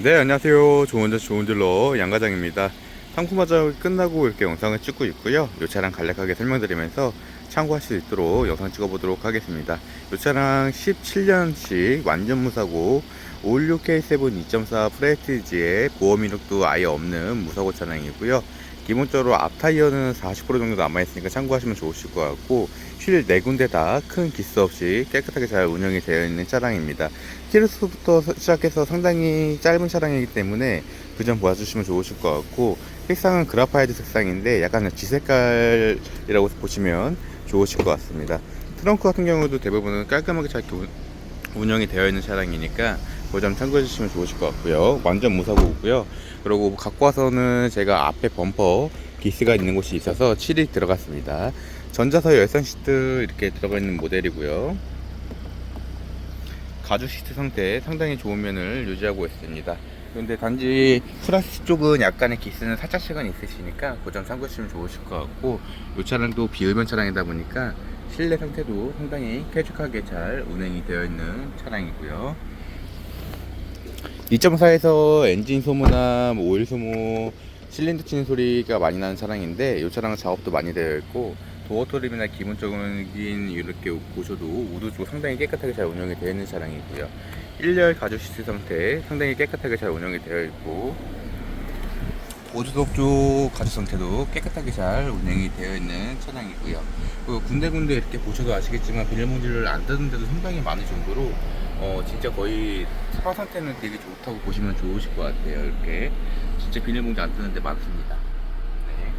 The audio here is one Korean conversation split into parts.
네 안녕하세요. 좋은 차 좋은 딜러 양과장입니다. 상품 화작이 끝나고 이렇게 영상을 찍고 있고요. 이 차량 간략하게 설명드리면서 참고하실 수 있도록 영상 찍어보도록 하겠습니다. 이 차량 17년식 완전 무사고 516K7 2.4 프레스티지에 보험 이력도 아예 없는 무사고 차량이고요 기본적으로 앞 타이어는 40% 정도 남아있으니까 참고하시면 좋으실 것 같고 휠 4군데 다 큰 기스 없이 깨끗하게 잘 운영이 되어 있는 차량입니다. 키로수부터 시작해서 상당히 짧은 차량이기 때문에 그 점 보아주시면 좋으실 것 같고 색상은 그라파이트 색상인데 약간 지색깔이라고 보시면 좋으실 것 같습니다. 트렁크 같은 경우도 대부분은 깔끔하게 잘 교- 운영이 되어 있는 차량이니까 그 점 참고해 주시면 좋으실 것 같고요. 완전 무사고고요. 그리고 갖고 와서는 제가 앞에 범퍼 기스가 있는 곳이 있어서 칠이 들어갔습니다. 전자서 열선 시트 이렇게 들어가 있는 모델이고요. 가죽 시트 상태 상당히 좋은 면을 유지하고 있습니다. 근데 단지 플라스틱 쪽은 약간의 기스는 살짝씩은 있으시니까 그 점 참고하시면 좋으실 것 같고 이 차량도 비흡연 차량이다 보니까 실내 상태도 상당히 쾌적하게 잘 운행이 되어 있는 차량이고요 2.4에서 엔진 소모나 뭐 오일 소모 실린더 치는 소리가 많이 나는 차량인데 이 차량은 작업도 많이 되어 있고 도어 트림이나 기본적인 이렇게 보셔도 우드 쪽 상당히 깨끗하게 잘 운영이 되어 있는 차량이고요. 1열 가죽 시트 상태 상당히 깨끗하게 잘 운영이 되어 있고 보조석 쪽 가죽 상태도 깨끗하게 잘 운행이 되어 있는 차량이고요. 그 군데군데 이렇게 보셔도 아시겠지만 비닐봉지를 안 뜯은 데도 상당히 많을 정도로 어 진짜 거의 차 상태는 되게 좋다고 보시면 좋으실 것 같아요. 이렇게 진짜 비닐봉지 안 뜯는 데 많습니다. 네.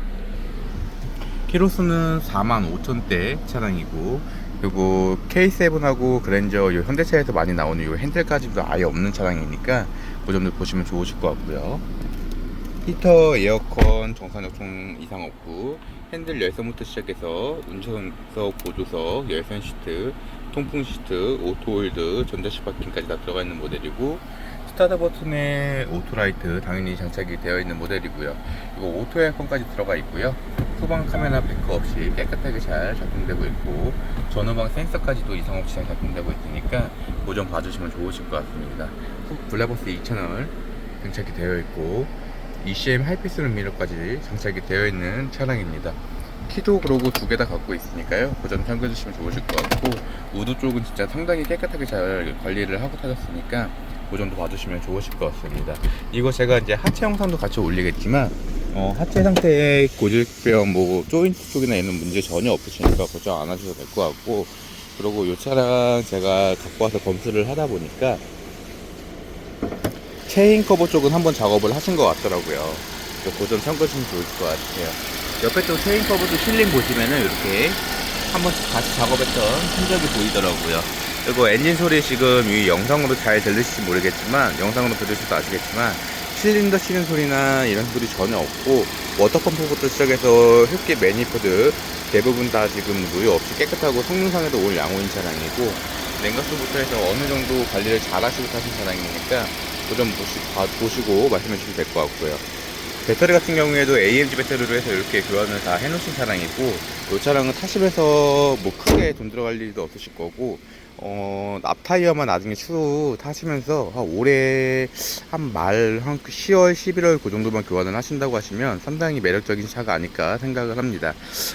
키로수는 4만 5천대 차량이고 그리고 K7하고 그랜저 요 현대차에서 많이 나오는 요 핸들까지도 아예 없는 차량이니까 그 점도 보시면 좋으실 것 같고요 히터, 에어컨, 정산역총 이상 없고 핸들 열선부터 시작해서 운전석, 보조석, 열선 시트, 통풍 시트, 오토홀드, 전자식 파킹까지 다 들어가 있는 모델이고 스타트 버튼에 오토라이트 당연히 장착이 되어 있는 모델이고요. 이거 오토 에어컨까지 들어가 있고요. 후방 카메라 백커 없이 깨끗하게 잘 작동되고 있고 전후방 센서까지도 이상 없이 잘 작동되고 있으니까 그점 봐주시면 좋으실 것 같습니다. 후 블랙버스 2채널 장착이 되어 있고 ECM 하이패스 룸미러까지 장착이 되어 있는 차량입니다. 키도 그러고 두 개 다 갖고 있으니까요. 그 점 참고해 주시면 좋으실 것 같고 우드 쪽은 진짜 상당히 깨끗하게 잘 관리를 하고 타셨으니까 그 점도 봐주시면 좋으실 것 같습니다. 이거 제가 이제 하체 영상도 같이 올리겠지만 어, 하체 상태에 고질병 뭐 조인트 쪽이나 이런 문제 전혀 없으시니까 걱정 안 하셔도 될 것 같고 그리고 이 차량 제가 갖고 와서 검수를 하다 보니까 체인 커버 쪽은 한번 작업을 하신 것 같더라고요. 그점 참고하시면 좋을 것 같아요. 옆에 또 체인 커버도 실링 보시면은 이렇게 한번 다시 작업했던 흔적이 보이더라고요. 그리고 엔진 소리 지금 이 영상으로 잘 들리실지 모르겠지만 영상으로 들으셔도 아시겠지만 실린더 치는 소리나 이런 소리 전혀 없고 워터펌프부터 시작해서 흡기 매니포드 대부분 다 지금 무유 없이 깨끗하고 성능상에도 올 양호인 차량이고 냉각수부터 해서 어느 정도 관리를 잘 하시고 타신 차량이니까 그 점 보시고 말씀해 주시면 될 것 같고요. 배터리 같은 경우에도 AMG 배터리로 해서 이렇게 교환을 다 해놓으신 차량이고 이 차량은 타시면서 뭐 크게 돈 들어갈 일도 없으실 거고 어, 앞 타이어만 나중에 추후 타시면서 한 올해 한 말 한 10월 11월 그 정도만 교환을 하신다고 하시면 상당히 매력적인 차가 아닐까 생각을 합니다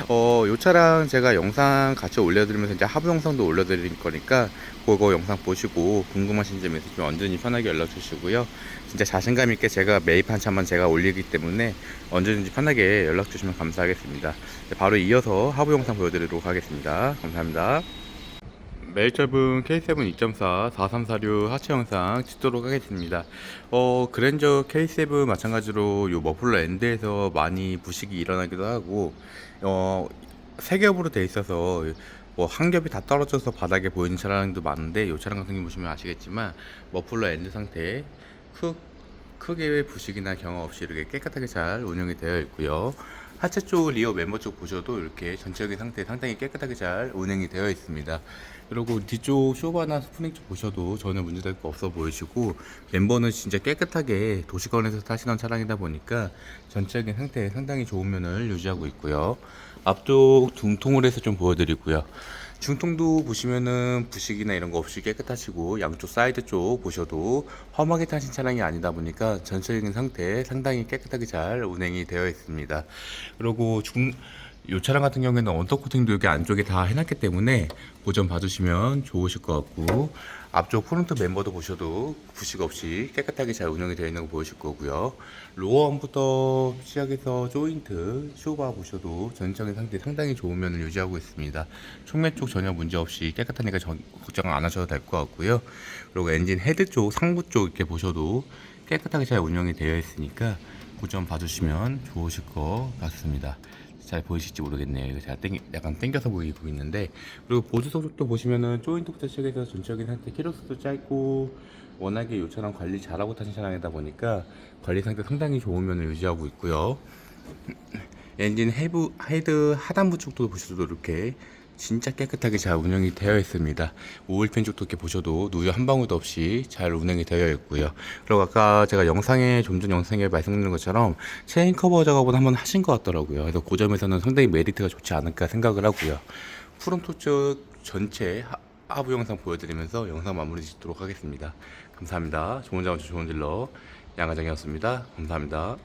어, 이 차량 제가 영상 같이 올려드리면서 이제 하부 영상도 올려드릴 거니까 그거 영상 보시고 궁금하신 점 있으시면 언제든지 편하게 연락 주시고요 진짜 자신감 있게 제가 매입한 차만 제가 올리기 때문에 언제든지 편하게 연락 주시면 감사하겠습니다. 네, 바로 이어서 하부 영상 보여드리도록 하겠습니다. 감사합니다. 매일 짧은 K7 2.4 4346 하체 영상 찍도록 하겠습니다. 어, 그랜저 K7 마찬가지로 요 머플러 엔드에서 많이 부식이 일어나기도 하고, 어, 세 겹으로 돼 있어서 뭐 한 겹이 다 떨어져서 바닥에 보이는 차량도 많은데 이 차량 같은 경우 보시면 아시겠지만 머플러 엔드 상태 크, 크게 부식이나 경험 없이 이렇게 깨끗하게 잘 운영이 되어 있고요. 하체 쪽 리어 멤버 쪽 보셔도 이렇게 전체적인 상태 상당히 깨끗하게 잘 운행이 되어 있습니다. 그리고 뒤쪽 쇼바나 스프링 쪽 보셔도 전혀 문제될 거 없어 보이시고 멤버는 진짜 깨끗하게 도시권에서 타시는 차량이다 보니까 전체적인 상태 상당히 좋은 면을 유지하고 있고요. 앞쪽 둥통을 해서 좀 보여드리고요. 중통도 보시면은 부식이나 이런 거 없이 깨끗하시고 양쪽 사이드 쪽 보셔도 험하게 타신 차량이 아니다 보니까 전체적인 상태 상당히 깨끗하게 잘 운행이 되어 있습니다. 그리고 중, 이 차량 같은 경우에는 언더 코팅도 여기 안쪽에 다 해놨기 때문에 고점 봐주시면 좋으실 것 같고 앞쪽 프론트 멤버도 보셔도 부식 없이 깨끗하게 잘 운영이 되어 있는 거 보이실 거고요. 로어원부터 시작해서 조인트, 쇼바 보셔도 전체적인 상태 상당히 좋은 면을 유지하고 있습니다. 총매 쪽 전혀 문제 없이 깨끗하니까 전, 걱정 안 하셔도 될 것 같고요. 그리고 엔진 헤드 쪽, 상부 쪽 이렇게 보셔도 깨끗하게 잘 운영이 되어 있으니까 고점 봐주시면 좋으실 것 같습니다. 잘 보이실지 모르겠네요. 이거 제가 땡, 약간 땡겨서 보이고 있는데 그리고 보조 소속도 보시면은 조인트부터 시작해서 전체적인 상태 키로수도 짧고 워낙에 이 차량 관리 잘하고 타신 차량이다 보니까 관리 상태 상당히 좋은 면을 유지하고 있고요. 엔진 헤드, 헤드 하단부 쪽도 보셔도 이렇게 진짜 깨끗하게 잘 운영이 되어 있습니다. 오일팬 쪽도 이렇게 보셔도 누유 한 방울도 없이 잘 운행이 되어 있고요. 그리고 아까 제가 영상에 좀 전 영상에 말씀드린 것처럼 체인 커버 작업은 한번 하신 것 같더라고요. 그래서 그 점에서는 상당히 메리트가 좋지 않을까 생각을 하고요. 프론토 쪽 전체 하- 하부 영상 보여드리면서 영상 마무리 짓도록 하겠습니다. 감사합니다. 좋은 자원 좋은 딜러 양화정이었습니다. 감사합니다.